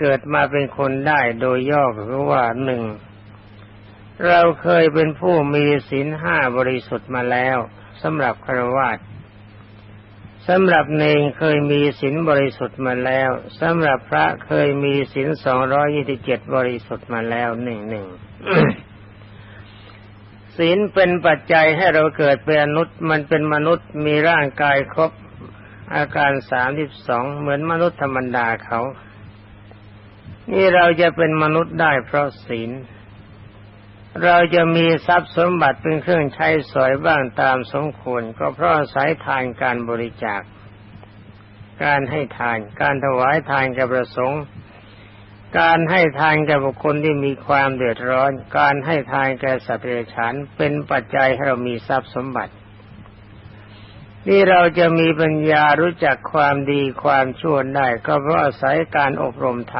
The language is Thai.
เกิดมาเป็นคนได้โดยย่อคือว่าหนึ่งเราเคยเป็นผู้มีศีลห้าบริสุทธิ์มาแล้วสำหรับครวะสำหรับเนงเคยมีศีลบริสุทธิ์มาแล้วสำหรับพระเคยมีศีลสองร้อยี่สิบเจ็ดบริสุทธิ์มาแล้วหนึ่งหนึ่งศีลเป็นปัจจัยให้เราเกิดเป็นมนุษย์ มันเป็นมนุษย์มีร่างกายครบอาการสามสิบสองเหมือนมนุษย์ธรรมดาเขา นี่เราจะเป็นมนุษย์ได้เพราะศีล เราจะมีทรัพย์สมบัติเป็นเครื่องใช้สอยบ้างตามสมควร ก็เพราะอาศัยทานการบริจาค การให้ทาน การถวายทานแก่ประสงค์ การให้ทานแก่บุคคลที่มีความเดือดร้อน การให้ทานแก่สัตว์เดรัจฉานเป็นปัจจัยให้เรามีทรัพย์สมบัตินี่เราจะมีปัญญารู้จักความดีความชั่วได้ก็เพราะอาศัยการอบรมธรรม